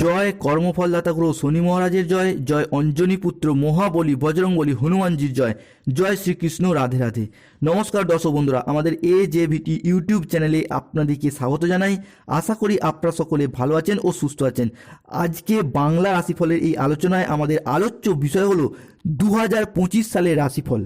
জয় কর্মফলদাতা গ্রহ শনি মহারাজের জয় জয় অঞ্জনী পুত্র মহাবলী বজরংবলী হনুমানজির জয় জয় শ্রীকৃষ্ণ রাধে রাধে। নমস্কার দর্শক বন্ধুরা, আমাদের এ জে ভিটি ইউটিউব চ্যানেলে আপনাদেরকে স্বাগত জানাই। আশা করি আপনারা সকলে ভালো আছেন ও সুস্থ আছেন। আজকে বাংলা রাশিফলের এই আলোচনায় আমাদের আলোচ্য বিষয় হলো দু হাজার পঁচিশ সালের রাশিফল।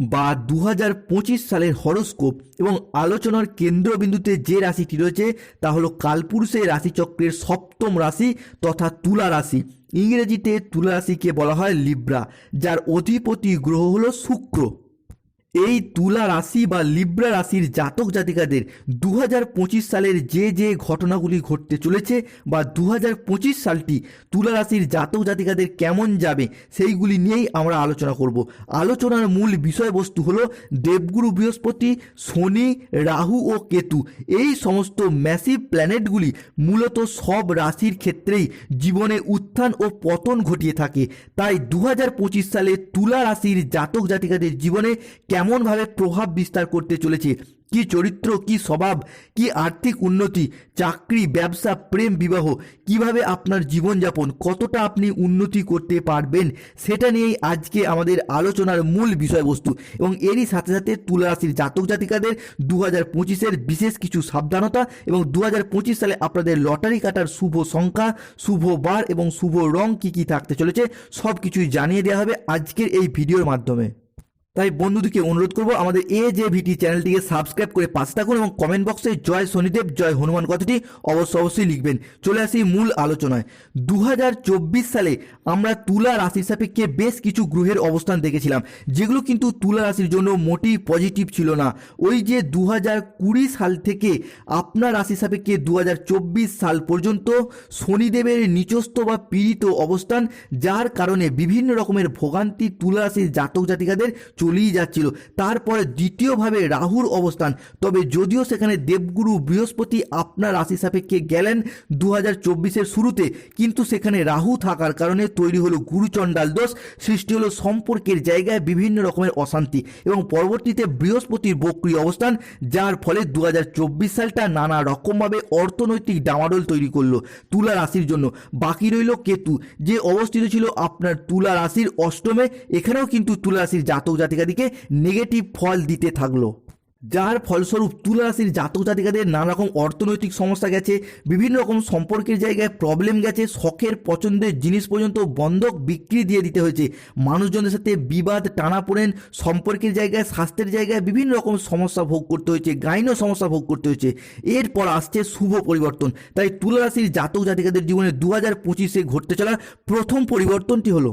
বা দু হাজার পঁচিশ সালের হরোস্কোপ এবং আলোচনার কেন্দ্রবিন্দুতে যে রাশিটি রয়েছে, তা হলো কালপুরুষের রাশিচক্রের সপ্তম রাশি তথা তুলা রাশি। ইংরেজিতে তুলা রাশিকে বলা হয় লিব্রা, যার অধিপতি গ্রহ হলো শুক্র। এই তুলা রাশি বা লিব্রা রাশির জাতক জাতিকাদের দু হাজার পঁচিশ সালের যে যে ঘটনাগুলি ঘটতে চলেছে বা দু হাজার পঁচিশ সালটি তুলা রাশির জাতক জাতিকাদের কেমন যাবে সেইগুলি নিয়েই আমরা আলোচনা করব। আলোচনার মূল বিষয়বস্তু হলো দেবগুরু বৃহস্পতি, শনি, রাহু ও কেতু। এই সমস্ত ম্যাসিভ প্ল্যানেটগুলি মূলত সব রাশির ক্ষেত্রেই জীবনে উত্থান ও পতন ঘটিয়ে থাকে। তাই দু হাজার পঁচিশ সালে তুলা রাশির জাতক জাতিকাদের জীবনে কেমনভাবে প্রভাব বিস্তার করতে চলেছে। কি চরিত্র, কি স্বভাব, কি আর্থিক উন্নতি, চাকরি, ব্যবসা, প্রেম, বিবাহ, কীভাবে আপনার জীবনযাপন, কতটা আপনি উন্নতি করতে পারবেন, সেটা নিয়েই আজকে আমাদের আলোচনার মূল বিষয়বস্তু। এবং এরই সাথে সাথে তুলা রাশির জাতক জাতিকাদের দু হাজার পঁচিশের বিশেষ কিছু সাবধানতা এবং দু হাজার পঁচিশ সালে আপনাদের লটারি কাটার শুভ সংখ্যা, শুভ বার এবং শুভ রং কি কি থাকতে চলেছে সব কিছুই জানিয়ে দেওয়া হবে আজকের এই ভিডিওর মাধ্যমে। তাই বন্ধুদেরকে অনুরোধ করব আমাদের এ যে ভিটি চ্যানেলটিকে সাবস্ক্রাইব করে পাশে থাকুন এবং কমেন্ট বক্সে জয় শনিদেব, জয় হনুমান কথাটি অবশ্য অবশ্যই লিখবেন। চলে আসি মূল আলোচনায়। দু হাজার চব্বিশ সালে আমরা তুলা রাশির সাপেক্ষে বেশ কিছু গ্রহের অবস্থান দেখেছিলাম, যেগুলো কিন্তু তুলা রাশির জন্য মোটেই পজিটিভ ছিল না। ওই যে দু সাল থেকে আপনার রাশি সাপেক্ষে দু হাজার চব্বিশ সাল পর্যন্ত শনিদেবের নিচস্থ বা পীড়িত অবস্থান, যার কারণে বিভিন্ন রকমের ভোগান্তি তুলা রাশির জাতক জাতিকাদের চলেই যাচ্ছিল। তারপরে দ্বিতীয়ভাবে রাহুর অবস্থান। তবে যদিও সেখানে দেবগুরু বৃহস্পতি আপনার রাশি সাপেক্ষে গেলেন দু হাজার শুরুতে, কিন্তু সেখানে রাহু থাকার কারণে তৈরি হলো গুরুচণ্ডাল দোষ, সৃষ্টি হলো সম্পর্কের জায়গায় বিভিন্ন রকমের অশান্তি এবং পরবর্তীতে বৃহস্পতির বক্রি অবস্থান, যার ফলে দু হাজার চব্বিশ সালটা নানা রকমভাবে অর্থনৈতিক ডামাডোল তৈরি করল তুলা রাশির জন্য। বাকি রইল কেতু, যে অবস্থিত ছিল আপনার তুলা রাশির অষ্টমে, এখানেও কিন্তু তুলা রাশির জাতক জাতিকাদিকে নেগেটিভ ফল দিতে থাকল। যার ফলস্বরূপ তুলা রাশির জাতক জাতিকাদের নানা রকম অর্থনৈতিক সমস্যা গেছে, বিভিন্ন রকম সম্পর্কের জায়গায় প্রবলেম গেছে, শখের, পছন্দের জিনিস পর্যন্ত বন্ধক বিক্রি দিয়ে দিতে হয়েছে। মানুষজনের সাথে বিবাদ টানাপোড়েন সম্পর্কের জায়গায়, স্বাস্থ্যের জায়গায় বিভিন্ন রকম সমস্যা ভোগ করতে হয়েছে গাইনও সমস্যা ভোগ করতে হয়েছে। এরপর আসছে শুভ পরিবর্তন। তাই তুলা রাশির জাতক জাতিকাদের জীবনে দু হাজার পঁচিশে ঘটতে চলা প্রথম পরিবর্তনটি হলো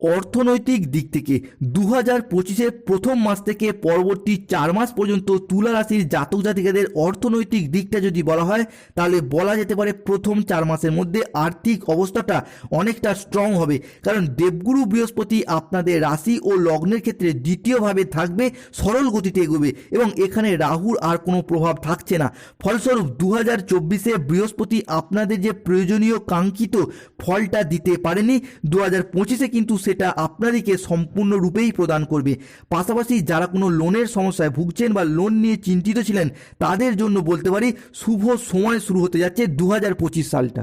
অর্থনৈতিক দিক থেকে দু হাজার পঁচিশের প্রথম মাস থেকে পরবর্তী চার মাস পর্যন্ত তুলা রাশির জাতক জাতিকাদের অর্থনৈতিক দিকটা যদি বলা হয়, তাহলে বলা যেতে পারে প্রথম চার মাসের মধ্যে আর্থিক অবস্থাটা অনেকটা স্ট্রং হবে। কারণ দেবগুরু বৃহস্পতি আপনাদের রাশি ও লগ্নের ক্ষেত্রে দ্বিতীয়ভাবে থাকবে, সরল গতিতে এগোবে এবং এখানে রাহুর আর কোনো প্রভাব থাকছে না। ফলস্বরূপ দু হাজার চব্বিশে বৃহস্পতি আপনাদের যে প্রয়োজনীয় কাঙ্ক্ষিত ফলটা দিতে পারেনি দু হাজার পঁচিশে কিন্তু সেটা আপনাদেরকে সম্পূর্ণরূপেই প্রদান করবে। পাশাপাশি যারা কোনো লোনের সমস্যায় ভুগছেন বা লোন নিয়ে চিন্তিত ছিলেন, তাদের জন্য বলতে পারি শুভ সময় শুরু হতে যাচ্ছে দু হাজার পঁচিশ সালটা।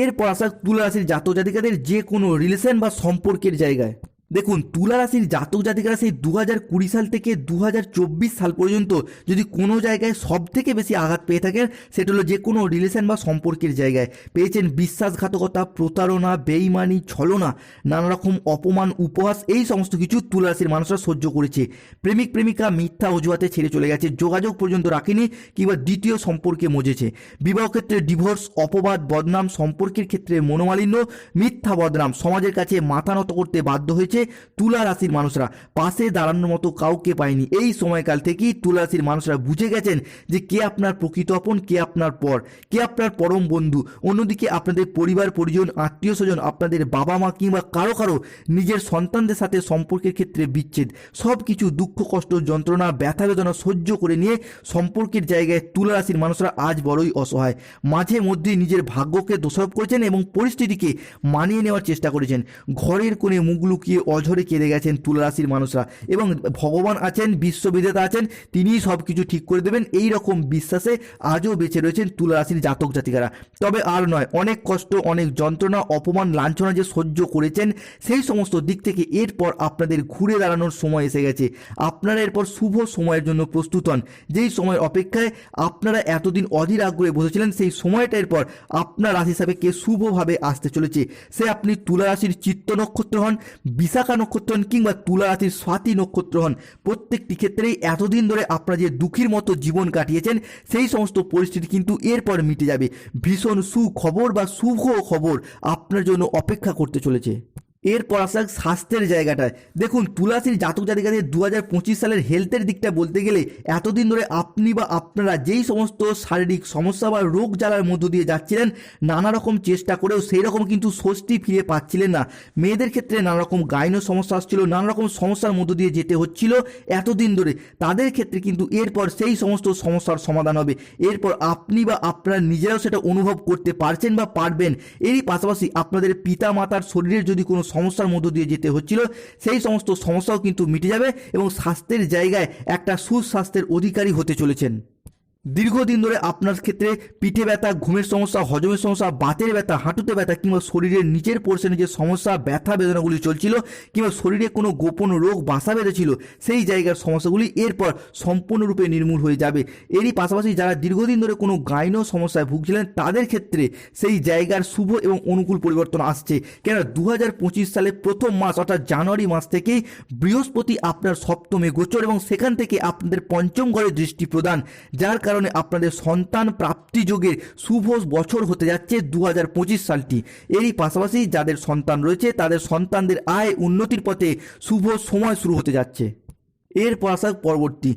এরপর আসা তুলা রাশির জাতক জাতিকাদের যে কোনো রিলেশন বা সম্পর্কের জায়গায়। দেখুন, তুলা রাশির জাতক জাতিকারা সেই দু হাজার কুড়ি সাল থেকে দু হাজার চব্বিশ সাল পর্যন্ত যদি কোনো জায়গায় সব থেকে বেশি আঘাত পেয়ে থাকেন, সেটা হলো যে কোনো রিলেশন বা সম্পর্কের জায়গায়। পেয়েছেন বিশ্বাসঘাতকতা, প্রতারণা, বেইমানি, ছলনা নানা রকম অপমান, উপহাস, এই সমস্ত কিছু তুলা রাশির মানুষরা সহ্য করেছে। প্রেমিক, প্রেমিকা মিথ্যা অজুহাতে ছেড়ে চলে গেছে, যোগাযোগ পর্যন্ত রাখেনি কিংবা দ্বিতীয় সম্পর্কে মজেছে। বিবাহ ক্ষেত্রে ডিভোর্স অপবাদ, বদনাম, সম্পর্কের ক্ষেত্রে মনোমালিন্য, মিথ্যা বদনাম সমাজের কাছে মাথা নত করতে বাধ্য হয়েছে তুলা রাশির মানুষরা। পাশে দাঁড়ানোর মতো কাউকে পায়নি এই সময়কাল থেকেই তুলা রাশির মানুষরা বুঝে গেছেন যে কে আপনার প্রকৃত আপন, কে আপনার পর। কে আপনার পরম বন্ধু। অন্যদিকে আপনাদের পরিবার, পরিজন, আত্মীয় স্বজন, আপনাদের বাবা মা কিংবা কারও কারও নিজের সন্তানদের সাথে সম্পর্কের ক্ষেত্রে বিচ্ছেদ। সব কিছু দুঃখ, কষ্ট, যন্ত্রণা, ব্যথা, বেদনা সহ্য করে নিয়ে সম্পর্কের জায়গায় তুলা রাশির মানুষরা আজ বড়ই অসহায়। মাঝে মধ্যে নিজের ভাগ্যকে দোষারোপ করেছেন এবং পরিস্থিতিকে মানিয়ে নেওয়ার চেষ্টা করেছেন। ঘরের কোণে মুখ লুকিয়ে অঝরে কেঁদে গেছেন তুলা রাশির মানুষরা। এবং ভগবান আছেন, বিশ্ববিধেতা আছেন, তিনিই সব কিছু ঠিক করে দেবেন। এই রকম বিশ্বাসে আজও বেঁচে রয়েছেন তুলা রাশির জাতক জাতিকারা। তবে আর নয়, অনেক কষ্ট, অনেক যন্ত্রণা, অপমান, লাঞ্ছনা যে সহ্য করেছেন, সেই সমস্ত দিক থেকে এরপর আপনাদের ঘুরে দাঁড়ানোর সময় এসে গেছে। আপনারা এরপর শুভ সময়ের জন্য প্রস্তুত হন। যেই সময়ের অপেক্ষায় আপনারা এতদিন অধীর আগ্রহে বসেছিলেন, সেই সময়টা এরপর আপনার রাশি হিসাবে কে শুভভাবে আসতে চলেছে। সে আপনি তুলা রাশির চিত্ত নক্ষত্র হন বিশাখা নক্ষত্র হন কিংবা তুলা রাশির স্বাতি নক্ষত্র হন, প্রত্যেকটি ক্ষেত্রেই এতদিন ধরে আপনারা যে দুঃখীর মতো জীবন কাটিয়েছেন, সেই সমস্ত পরিস্থিতি কিন্তু এরপর মিটে যাবে। ভীষণ সুখবর বা শুভ খবর আপনার জন্য অপেক্ষা করতে চলেছে। এরপর আসা স্বাস্থ্যের জায়গাটায়। দেখুন, তুলাসির জাতক জাতিকাদের দু হাজার পঁচিশ সালের হেলথের দিকটা বলতে গেলে, এতদিন ধরে আপনি বা আপনারা যেই সমস্ত শারীরিক সমস্যা বা রোগ জ্বালার মধ্য দিয়ে যাচ্ছিলেন, নানা রকম চেষ্টা করেও সেই রকম কিন্তু স্বস্তি ফিরে পাচ্ছিলেন না। মেয়েদের ক্ষেত্রে নানা রকম গাইনো সমস্যা আসছিল, নানা রকম সমস্যার মধ্য দিয়ে যেতে হচ্ছিল এতদিন ধরে। তাদের ক্ষেত্রে কিন্তু এরপর সেই সমস্ত সমস্যার সমাধান হবে। এরপর আপনি বা আপনারা নিজেরাও সেটা অনুভব করতে পারছেন বা পারবেন। এরই পাশাপাশি আপনাদের পিতা মাতার শরীরের যদি কোনো সমস্যার মধ্য দিয়ে যেতে হচ্ছিল, সেই সমস্ত সমস্যাও কিন্তু মিটে যাবে এবং স্বাস্থ্যের জায়গায় একটা সুস্বাস্থ্যের অধিকারী হতে চলেছেন। দীর্ঘদিন ধরে আপনার ক্ষেত্রে পিঠে ব্যথা, ঘুমের সমস্যা, হজমের সমস্যা, বাতের ব্যথা, হাঁটুতে ব্যথা কিংবা শরীরের নিচের পোর্শনে যে সমস্যা, ব্যথা বেদনাগুলি চলছিল কিংবা শরীরে কোনো গোপন রোগ, বাসা বেঁধেছিল সেই জায়গার সমস্যাগুলি এরপর সম্পূর্ণরূপে নির্মূল হয়ে যাবে। এরই পাশাপাশি যারা দীর্ঘদিন ধরে কোনো গাইনো সমস্যায় ভুগছিলেন, তাদের ক্ষেত্রে সেই জায়গার শুভ এবং অনুকূল পরিবর্তন আসছে। কেন দু হাজার পঁচিশ সালে প্রথম মাস অর্থাৎ জানুয়ারি মাস থেকেই বৃহস্পতি আপনার সপ্তমে গোচর এবং সেখান থেকে আপনাদের পঞ্চম ঘরে দৃষ্টি প্রদান, যার কারণে আপনাদের সন্তান প্রাপ্তি যোগের শুভ বছর হতে যাচ্ছে দু হাজার পঁচিশ সালটি। এরই পাশাপাশি যাদের সন্তান রয়েছে, তাদের সন্তানদের আয় উন্নতির পথে শুভ সময় শুরু হতে যাচ্ছে। এর আসা পরবর্তী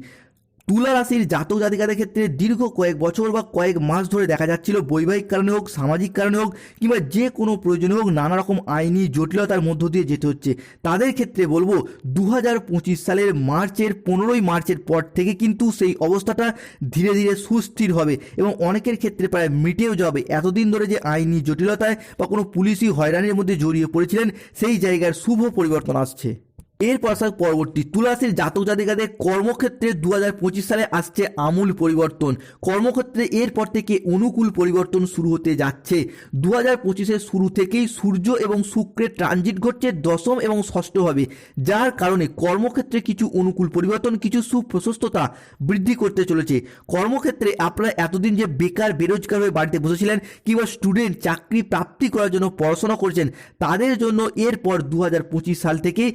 তুলা রাশির জাতক জাতিকাদের ক্ষেত্রে দীর্ঘ কয়েক বছর বা কয়েক মাস ধরে দেখা যাচ্ছিল বৈবাহিক কারণে হোক, সামাজিক কারণে হোক, কিংবা যে কোনো প্রয়োজনে হোক নানা রকম আইনি জটিলতার মধ্য দিয়ে যেতে হচ্ছে। তাদের ক্ষেত্রে বলব দু হাজার পঁচিশ সালের মার্চের পনেরোই মার্চের পর থেকে কিন্তু সেই অবস্থাটা ধীরে ধীরে সুস্থির হবে এবং অনেকের ক্ষেত্রে প্রায় মিটেও যাবে। এতদিন ধরে যে আইনি জটিলতায় বা কোনো পুলিশি হয়রানির মধ্যে জড়িয়ে পড়েছিলেন, সেই জায়গার শুভ পরিবর্তন আসছে। এরপর আসা পরবর্তী তুলাসের জাতক জাতিকাদের কর্মক্ষেত্রে দু হাজার পঁচিশ সালে আসছে আমূল পরিবর্তন। কর্মক্ষেত্রে এরপর থেকে অনুকূল পরিবর্তন শুরু হতে যাচ্ছে। দু হাজার শুরু থেকেই সূর্য এবং শুক্রের ট্রানজিট ঘটছে দশম এবং ষষ্ঠভাবে যার কারণে কর্মক্ষেত্রে কিছু অনুকূল পরিবর্তন, কিছু সুপ্রশস্ততা বৃদ্ধি করতে চলেছে। কর্মক্ষেত্রে আপনারা এতদিন যে বেকার, বেরোজগার হয়ে বাড়িতে বসেছিলেন, কিংবা স্টুডেন্ট চাকরি প্রাপ্তি করার জন্য পড়াশোনা করছেন, তাদের জন্য এরপর দু হাজার পঁচিশ সাল থেকেই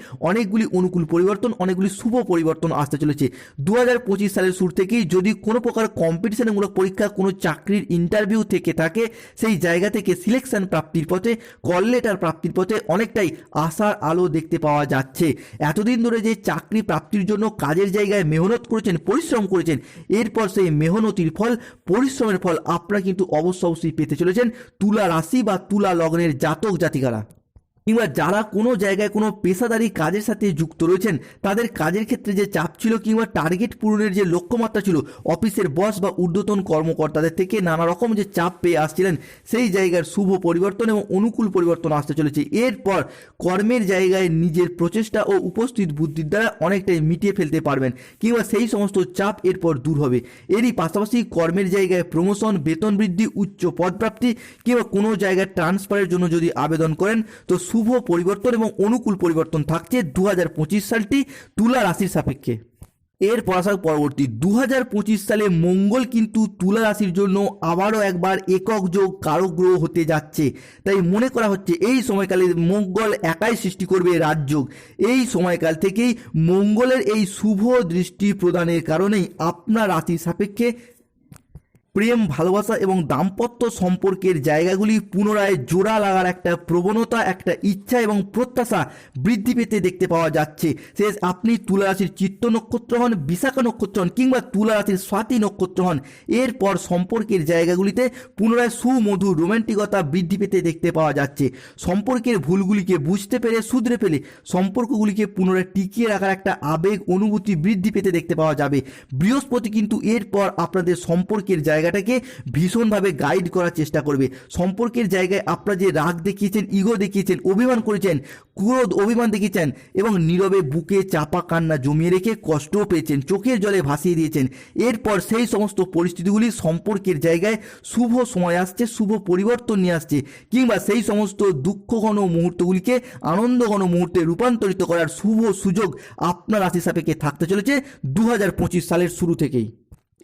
অনেকগুলি অনুকূল পরিবর্তন, অনেকগুলি শুভ পরিবর্তন আসতে চলেছে। দু হাজার পঁচিশ সালের শুরু থেকেই যদি কোনো প্রকার কম্পিটিশনমূলক পরীক্ষা, কোনো চাকরির ইন্টারভিউ থেকে থাকে, সেই জায়গা থেকে সিলেকশন প্রাপ্তির পথে কল লেটার প্রাপ্তির পথে অনেকটাই আশার আলো দেখতে পাওয়া যাচ্ছে। এতদিন ধরে যে চাকরি প্রাপ্তির জন্য কাজের জায়গায় মেহনত করেছেন, পরিশ্রম করেছেন, এরপর সেই মেহনতির ফল, পরিশ্রমের ফল আপনারা কিন্তু অবশ্য অবশ্যই পেতে চলেছেন। তুলা রাশি বা তুলা লগ্নের জাতক জাতিকারা। কিংবা যারা কোনো জায়গায় কোনো পেশাদারি কাজের সাথে যুক্ত রয়েছেন, তাদের কাজের ক্ষেত্রে যে চাপ ছিল কিংবা টার্গেট পূরণের যে লক্ষ্যমাত্রা ছিল, অফিসের বস বা ঊর্ধ্বতন কর্মকর্তাদের থেকে নানা রকম যে চাপ পেয়ে আসছিলেন, সেই জায়গার শুভ পরিবর্তন এবং অনুকূল পরিবর্তন আসতে চলেছে। এরপর কর্মের জায়গায় নিজের প্রচেষ্টা ও উপস্থিত বুদ্ধির দ্বারা অনেকটাই মিটিয়ে ফেলতে পারবেন কিংবা সেই সমস্ত চাপ এরপর দূর হবে। এরই পাশাপাশি কর্মের জায়গায় প্রমোশন, বেতন বৃদ্ধি, উচ্চ পদপ্রাপ্তি কিংবা কোনো জায়গায় ট্রান্সফারের জন্য যদি আবেদন করেন, তো শুভ পরিবর্তন এবং অনুকূল পরিবর্তন থাকছে দু হাজার পঁচিশ সালটি তুলা রাশির সাপেক্ষে। এর পড়াশার পরবর্তী দু হাজার পঁচিশ সালে মঙ্গল কিন্তু তুলা রাশির জন্য আবারও একবার একক যোগ কারক গ্রহ হতে যাচ্ছে। তাই মনে করা হচ্ছে এই সময়কালে মঙ্গল একাই সৃষ্টি করবে রাজযোগ এই সময়কাল থেকেই মঙ্গলের এই শুভ দৃষ্টি প্রদানের কারণেই আপনার রাশির সাপেক্ষে প্রেম, ভালোবাসা এবং দাম্পত্য সম্পর্কের জায়গাগুলি পুনরায় জোড়া লাগার একটা প্রবণতা, একটা ইচ্ছা এবং প্রত্যাশা বৃদ্ধি পেতে দেখতে পাওয়া যাচ্ছে। শেষ, আপনি তুলা রাশির চিত্ত নক্ষত্র হন, বিশাখা নক্ষত্র হন কিংবা তুলা রাশির স্বাতি নক্ষত্র হন, এরপর সম্পর্কের জায়গাগুলিতে পুনরায় সুমধুর রোমান্টিকতা বৃদ্ধি পেতে দেখতে পাওয়া যাচ্ছে। সম্পর্কের ভুলগুলিকে বুঝতে পেরে, শুধরে ফেলে সম্পর্কগুলিকে পুনরায় টিকিয়ে রাখার একটা আবেগ, অনুভূতি বৃদ্ধি পেতে দেখতে পাওয়া যাবে। বৃহস্পতি কিন্তু এরপর আপনাদের সম্পর্কের জায়গাটা জায়গাটাকে ভীষণভাবে গাইড করার চেষ্টা করবে। সম্পর্কের জায়গায় আপনারা যে রাগ দেখিয়েছেন ইগো দেখিয়েছেন, অভিমান করেছেন, ক্রোধ, অভিমান দেখিয়েছেন এবং নীরবে বুকে চাপা কান্না জমিয়ে রেখে কষ্টও পেয়েছেন, চোখের জলে ভাসিয়ে দিয়েছেন, এরপর সেই সমস্ত পরিস্থিতিগুলি সম্পর্কের জায়গায় শুভ সময় আসছে, শুভ পরিবর্তন নিয়ে আসছে কিংবা সেই সমস্ত দুঃখঘন মুহূর্তগুলিকে আনন্দঘন মুহূর্তে রূপান্তরিত করার শুভ সুযোগ আপনার রাশি সাপেক্ষে থাকতে চলেছে দু হাজার পঁচিশ সালের শুরু থেকেই।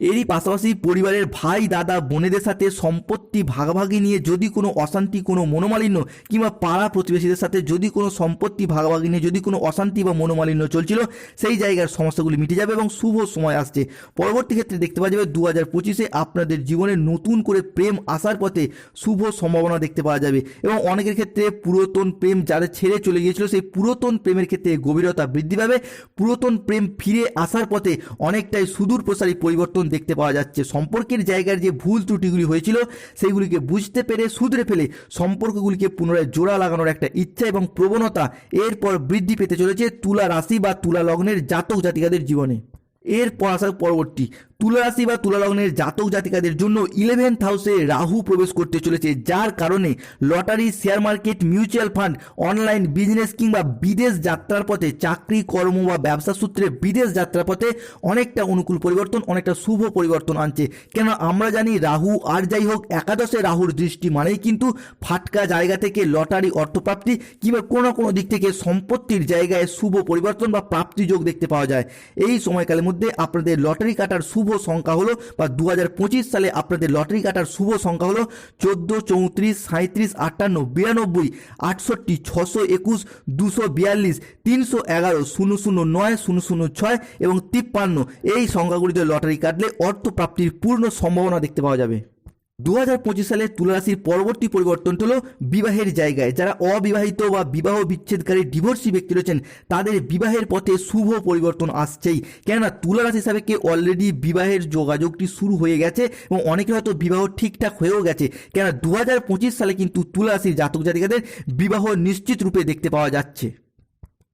এরই পাশাপাশি পরিবারের ভাই, দাদা, বোনেদের সাথে সম্পত্তি ভাগাভাগি নিয়ে যদি কোনো অশান্তি, কোনো মনোমালিন্য কিংবা পাড়া প্রতিবেশীদের সাথে যদি কোনো সম্পত্তি ভাগাভাগি নিয়ে যদি কোনো অশান্তি বা মনোমালিন্য চলছিল, সেই জায়গার সমস্যাগুলি মিটে যাবে এবং শুভ সময় আসছে। পরবর্তী ক্ষেত্রে দেখতে পাওয়া যাবে দু হাজার পঁচিশে আপনাদের জীবনে নতুন করে প্রেম আসার পথে শুভ সম্ভাবনা দেখতে পাওয়া যাবে এবং অনেকের ক্ষেত্রে পুরাতন প্রেম যাদের ছেড়ে চলে গিয়েছিল, সেই পুরাতন প্রেমের ক্ষেত্রে গভীরতা বৃদ্ধি পাবে। পুরাতন প্রেম ফিরে আসার পথে অনেকটাই সুদূর প্রসারী পরিবর্তন দেখতে পাওয়া যাচ্ছে, সম্পর্কের জায়গার যে ভুল ত্রুটিগুলি হয়েছিল, সেইগুলিকে বুঝতে পেরে শুধরে ফেলে সম্পর্কগুলিকে পুনরায় জোড়া লাগানোর একটা ইচ্ছা এবং প্রবণতা এরপর বৃদ্ধি পেতে চলেছে তুলা রাশি বা তুলা লগ্নের জাতক জাতিকাদের জীবনে। এরপর আসার পরবর্তী তুলা রাশি বা তুলা লগ্নের জাতক জাতিকাদের জন্য ইলেভেন্থ হাউসে রাহু প্রবেশ করতে চলেছে, যার কারণে lottery share market mutual fund online business কিংবা বিদেশ যাত্রার পথে চাকরি, কর্ম বা ব্যবসা সূত্রে বিদেশ যাত্রার পথে অনেকটা অনুকূল পরিবর্তন, অনেকটা শুভ পরিবর্তন আনছে। কেন আমরা জানি রাহু আর যাই হোক, একাদশে রাহুর দৃষ্টি মানেই কিন্তু ফাটকা জায়গা থেকে লটারি অর্থপ্রাপ্তি কিংবা কোনো কোনো দিক থেকে সম্পত্তির জায়গায় শুভ পরিবর্তন বা প্রাপ্তি যোগ দেখতে পাওয়া যায়। এই সময়কালের মধ্যে আপনাদের লটারি কাটার শুভ সংখ্যা হলো বা দু হাজার পঁচিশ সালে আপনাদের লটারি কাটার শুভ সংখ্যা হলো চোদ্দ, চৌত্রিশ সাঁত্রিশ আটান্ন, বিরানব্বই, আটষট্টি, ছশো একুশ, দুশো বিয়াল্লিশ, তিনশো এগারো, শূন্য শূন্য নয়, শূন্য শূন্য ছয় এবং তিপ্পান্ন। এই সংখ্যাগুলিতে লটারি কাটলে অর্থপ্রাপ্তির পূর্ণ সম্ভাবনা দেখতে পাওয়া যাবে। দু হাজার পঁচিশ সালে তুলা রাশির পরবর্তী পরিবর্তনটি হলো বিবাহের জায়গায়। যারা অবিবাহিত বা বিবাহ বিচ্ছেদকারী ডিভোর্সি ব্যক্তি রয়েছেন, তাদের বিবাহের পথে শুভ পরিবর্তন আসছেই। কেননা তুলা রাশি সাপেক্ষে অলরেডি বিবাহের যোগাযোগটি শুরু হয়ে গেছে এবং অনেকে হয়তো বিবাহ ঠিকঠাক হয়েও গেছে। কেননা দু হাজার পঁচিশ সালে কিন্তু তুলা রাশির জাতক জাতিকাদের বিবাহ নিশ্চিত রূপে দেখতে পাওয়া যাচ্ছে।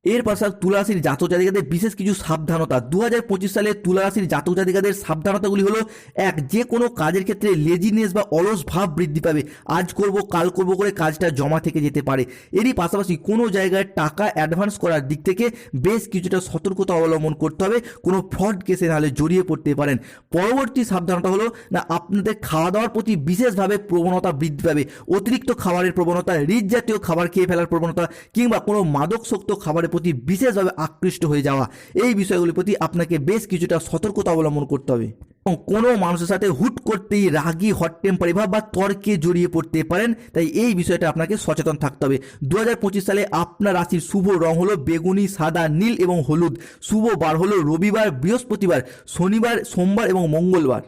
এর পাশাপাশি তুলারাশির জাতক জাতিকাদের বিশেষ কিছু সাবধানতা। দু হাজার পঁচিশ সালে তুলারাশির জাতক জাতিকাদের সাবধানতাগুলি হলো, এক, যে কোনো কাজের ক্ষেত্রে লেজিনেস বা অলস ভাব বৃদ্ধি পাবে। আজ করব, কাল করব করে কাজটা জমা থেকে যেতে পারে। এরই পাশাপাশি কোনো জায়গায় টাকা অ্যাডভান্স করার দিক থেকে বেশ কিছুটা সতর্কতা অবলম্বন করতে হবে। কোনো ফ্রড কেসে নাহলে জড়িয়ে পড়তে পারেন। পরবর্তী সাবধানতা হলো, না, আপনাদের খাওয়া দাওয়ার প্রতি বিশেষভাবে প্রবণতা বৃদ্ধি পাবে। অতিরিক্ত খাবারের প্রবণতা রিচ জাতীয় খাবার খেয়ে ফেলার প্রবণতা কিংবা কোনো মাদকসক্ত খাবারের প্রতি বিশেষভাবে আকৃষ্ট হয়ে যাওয়া। এই বিষয়গুলির প্রতি আপনাকে বেশ কিছুটা সতর্কতা অবলম্বন করতে হবে। এবং কোনো মানুষের সাথে হুট করতেই রাগি হট টেম্পারি বা তর্কে জড়িয়ে পড়তে পারেন, তাই এই বিষয়টা আপনাকে সচেতন থাকতে হবে। দু হাজার পঁচিশ সালে আপনার রাশির শুভ রং হলো বেগুনি, সাদা, নীল এবং হলুদ। শুভ বার হলো রবিবার, বৃহস্পতিবার, শনিবার, সোমবার এবং মঙ্গলবার।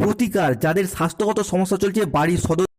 প্রতিকার, যাদের স্বাস্থ্যগত সমস্যা চলছে, বাড়ির সদস্য